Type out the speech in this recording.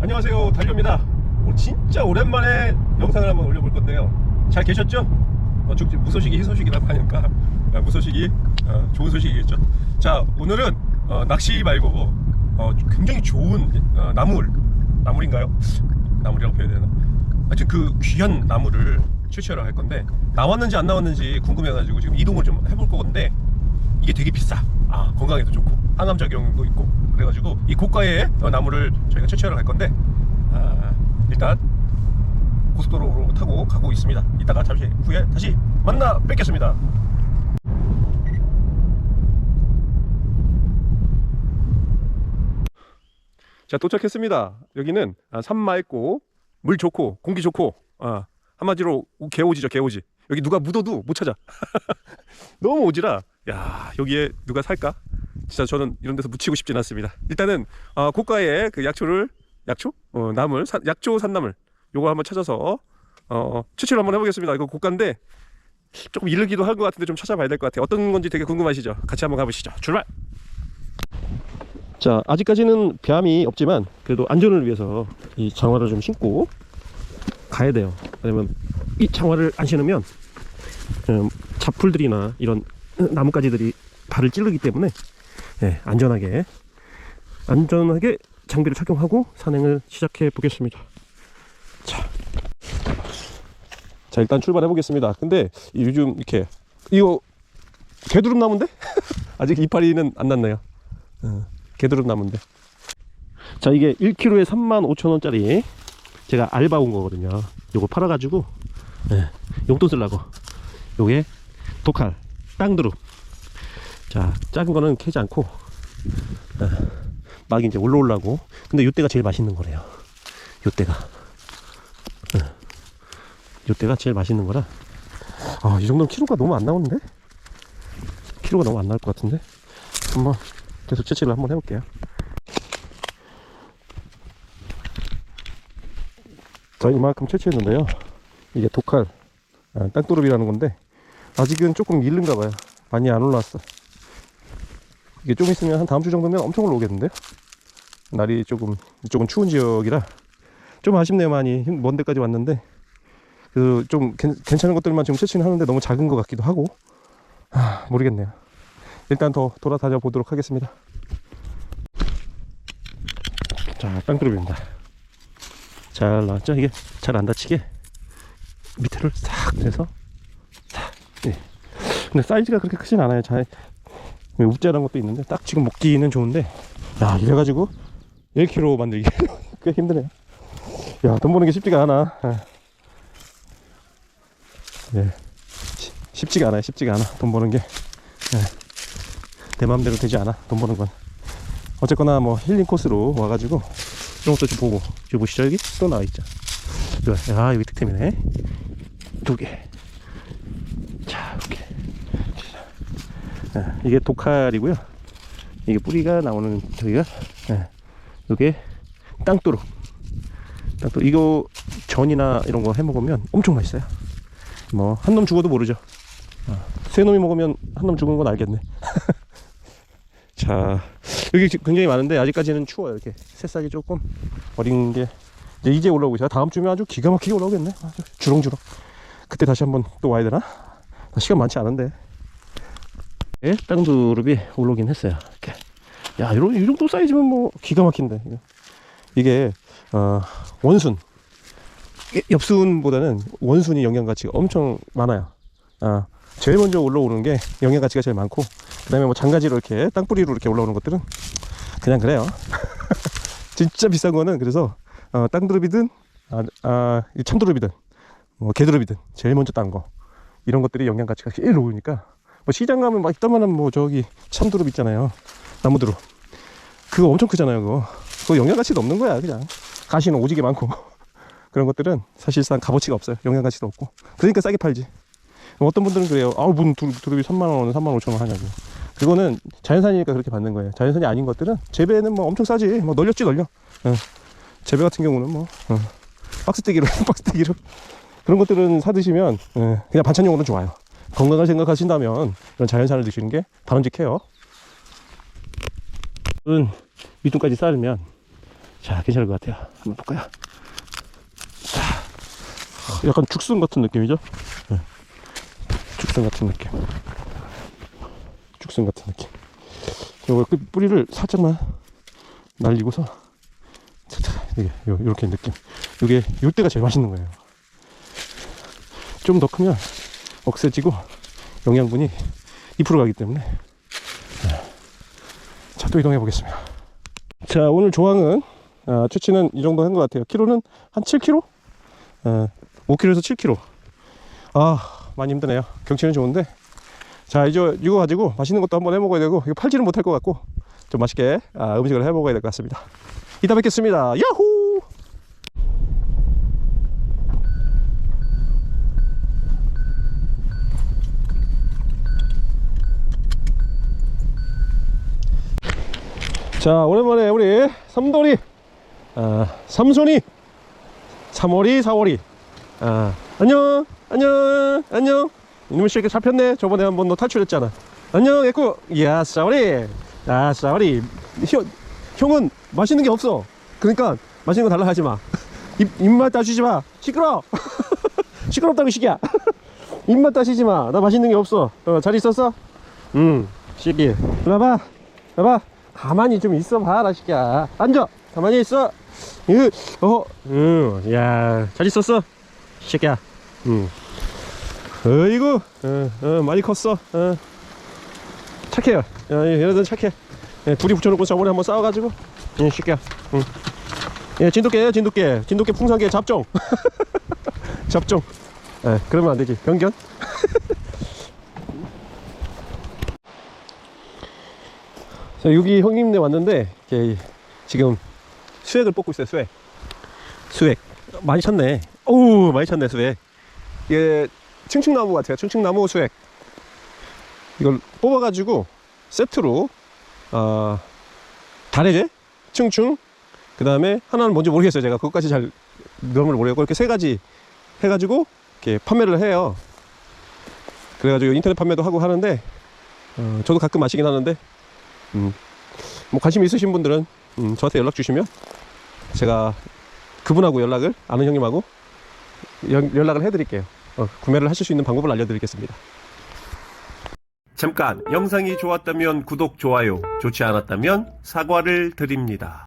안녕하세요 달려입니다 진짜 오랜만에 영상을 한번 올려볼 건데요 잘 계셨죠? 어, 쭉 무소식이 희소식이라고 하니까 어, 무소식이 어, 좋은 소식이겠죠 자 오늘은 어, 낚시 말고 어, 굉장히 좋은 어, 나물 나물인가요? 나물이라고 표현해야 되나? 하여튼 그 귀한 나물을 채취하러 갈 건데 나왔는지 안 나왔는지 궁금해가지고 지금 이동을 좀 해볼 건데 이게 되게 비싸. 아 건강에도 좋고 항암 작용도 있고 그래가지고 이 고가의 어, 나무를 저희가 채취하러 갈 건데 아, 일단 고속도로로 타고 가고 있습니다. 이따가 잠시 후에 다시 만나 뵙겠습니다. 자 도착했습니다. 여기는 아, 산 맑고 물 좋고 공기 좋고 아, 한마디로 개오지죠 개오지. 여기 누가 묻어도 못 찾아. 너무 오지라 야 여기에 누가 살까? 진짜 저는 이런 데서 묻히고 싶진 않습니다. 일단은 어, 고가의 그 약초를 약초 어, 나물 산- 약초 산나물 요거 한번 찾아서 어, 추천을 한번 해보겠습니다. 이거 고가인데 조금 이르기도 할것 같은데 좀 찾아봐야 될 것 같아요. 어떤 건지 되게 궁금하시죠? 같이 한번 가보시죠. 출발. 자 아직까지는 뱀이 없지만 그래도 안전을 위해서 이 장화를 좀 신고 가야 돼요. 왜냐면 이 장화를 안 신으면 음, 잡풀들이나 이런 나뭇가지들이 발을 찌르기 때문에 예, 안전하게 안전하게 장비를 착용하고 산행을 시작해 보겠습니다. 자, 자 일단 출발해 보겠습니다. 근데 이 요즘 이렇게 이거 개두릅 나무인데 아직 이파리는 안 났네요. 어, 개두릅 나무인데. 자 이게 1kg에 35,000원짜리 제가 알바 온 거거든요. 요거 팔아가지고 예, 용돈 쓰려고 요게 독칼 땅두릅 자 작은 거는 캐지 않고 아, 막 이제 올라오려고. 근데 요때가 제일 맛있는 거래요. 요때가. 아, 요때가 제일 맛있는 거라. 아 이 정도면 키로가 너무 안 나오는데? 키로가 너무 안 나올 것 같은데? 한번 계속 채취를 한번 해볼게요. 자 이만큼 채취했는데요. 이게 독칼 아, 땅두릅이라는 건데 아직은 조금 이른가 봐요. 많이 안 올라왔어 이게 좀 있으면 한 다음 주 정도면 엄청 올라오겠는데요 날이 조금 이쪽은 추운 지역이라 좀 아쉽네요 많이. 힘- 먼 데까지 왔는데. 그 좀 괜찮은 것들만 지금 채취는 하는데 너무 작은 것 같기도 하고. 아, 모르겠네요. 일단 더 돌아다녀 보도록 하겠습니다. 자 땅두릅입니다. 잘 나왔죠? 이게 잘 안 다치게 밑에를 싹 내서 싹 예. 근데 사이즈가 그렇게 크진 않아요. 잘 उप자란 것도 있는데 딱 지금 먹기는 좋은데 야 이래가지고 1kg 만들기 꽤 힘드네요. 야 돈 버는 게 쉽지가 않아. 예. 예. 시- 쉽지가 않아요 쉽지가 않아. 돈 버는 게. 예. 내 마음대로 되지 않아 돈 버는 건. 어쨌거나 뭐 힐링 코스로 와가지고 이런 것도 좀 보고 여기 보시죠. 여기 또 나와있죠. 아 여기 득템이네. 두개 자 이렇게 자, 이게 독칼이고요. 이게 뿌리가 나오는 저기가 예, 이게 땅두릅 땅두릅 이거 전이나 이런 거 해 먹으면 엄청 맛있어요. 뭐 한 놈 죽어도 모르죠. 어, 세 놈이 먹으면 한 놈 죽은 건 알겠네. 자 여기 굉장히 많은데 아직까지는 추워요 이렇게. 새싹이 조금 어린 게 이제 이제 올라오고 있어요. 다음 주면 아주 기가 막히게 올라오겠네. 아주 주렁주렁. 그때 다시 한번 또 와야 되나? 시간 많지 않은데 예, 땅두릅이 올라오긴 했어요. 이렇게. 야 이런 이 정도 사이즈면 뭐 기가 막힌데. 이게 어, 원순. 엽순보다는 원순이 영양 가치가 엄청 많아요. 아 제일 먼저 올라오는 게 영양 가치가 제일 많고 그 다음에 뭐 장가지로 이렇게 땅뿌리로 이렇게 올라오는 것들은 그냥 그래요. 진짜 비싼 거는 그래서 어, 땅두릅이든 아, 아, 이 참두릅이든 뭐 개두릅이든 제일 먼저 딴 거. 이런 것들이 영양 가치가 제일 높으니까 뭐 시장 가면 막 이따만한 뭐 저기 참두릅 있잖아요. 나무두릅 그거 엄청 크잖아요 그거. 그거 영양 가치도 없는 거야 그냥. 가시는 오지게 많고. 그런 것들은 사실상 값어치가 없어요. 영양 가치도 없고. 그러니까 싸게 팔지. 어떤 분들은 그래요. 아우 무슨 두릅, 두릅이 3만원 3만 5천원 하냐고. 그거는 자연산이니까 그렇게 받는 거예요. 자연산이 아닌 것들은 재배는 뭐 엄청 싸지. 뭐 널렸지 널려. 어. 재배 같은 경우는 뭐 어. 박스떼기로 박스떼기로. 그런 것들은 사 드시면 예, 그냥 반찬용으로 좋아요 건강을 생각하신다면 이런 자연산을 드시는 게 바람직해요 은 밑둥까지 쌀면 자, 괜찮을 것 같아요. 한번 볼까요? 자, 약간 죽순 같은 느낌이죠? 네. 죽순 같은 느낌. 죽순 같은 느낌. 요거 그 뿌리를 살짝만 날리고서 이게 요, 요렇게 느낌. 요게 요 때가 제일 맛있는 거예요. 좀 더 크면 억세지고 영양분이 2% 가기 때문에. 자 또 이동해 보겠습니다. 자 오늘 조항은 아, 채취는 이 정도 한 것 같아요. 키로는 한 7kg? 아, 5kg에서 7kg 아 많이 힘드네요. 경치는 좋은데. 자 이제 이거 가지고 맛있는 것도 한번 해 먹어야 되고 이거 팔지는 못할 것 같고 좀 맛있게 아, 음식을 해 먹어야 될 것 같습니다. 이따 뵙겠습니다. 야호 자 오랜만에 우리 삼돌이 아, 삼손이 3월이 4월이. 아, 안녕 안녕 안녕. 이놈의 새끼 잡혔네. 저번에 한 번 너 탈출했잖아. 안녕 에쿠 이야 싸우리 아 싸우리 형, 형은 맛있는 게 없어. 그러니까 맛있는 거 달라 하지 마. 입, 입맛 따지지 마. 시끄러! 시끄럽다고 이 새끼야. 입맛 따시지 마나 맛있는 게 없어. 어, 잘 있었어? 응 새끼 일로 와봐. 봐봐 가만히 좀 있어 봐라 새끼야 앉아 가만히 있어 으, 어, 응, 야, 잘 있었어? 이 새끼야. 응. 어이구, 어, 어, 많이 컸어. 어. 착해요. 야, 얘네들 착해. 예, 둘이 붙여놓고 저번에 한번 싸워가지고. 이 새끼야. 응. 예, 진돗개예요, 진돗개. 진돗개 풍산개 잡종. 잡종. 예, 그러면 안 되지. 변견. 자, 여기 형님네 왔는데, 이렇게 지금 수액을 뽑고 있어요 수액. 수액. 많이 쳤네. 오 많이 쳤네 수액. 이게 층층나무 같아요 층층나무 수액. 이걸 뽑아가지고 세트로 어, 다래제 층층 그 다음에 하나는 뭔지 모르겠어요 제가. 그것까지 잘 명을 모르겠고 이렇게 세 가지 해가지고 이렇게 판매를 해요. 그래가지고 인터넷 판매도 하고 하는데 어, 저도 가끔 마시긴 하는데 음, 뭐 관심 있으신 분들은 음, 저한테 연락 주시면 제가 그분하고 연락을 아는 형님하고 연, 연락을 해드릴게요. 어, 구매를 하실 수 있는 방법을 알려드리겠습니다. 잠깐 영상이 좋았다면 구독, 좋아요, 좋지 않았다면 사과를 드립니다.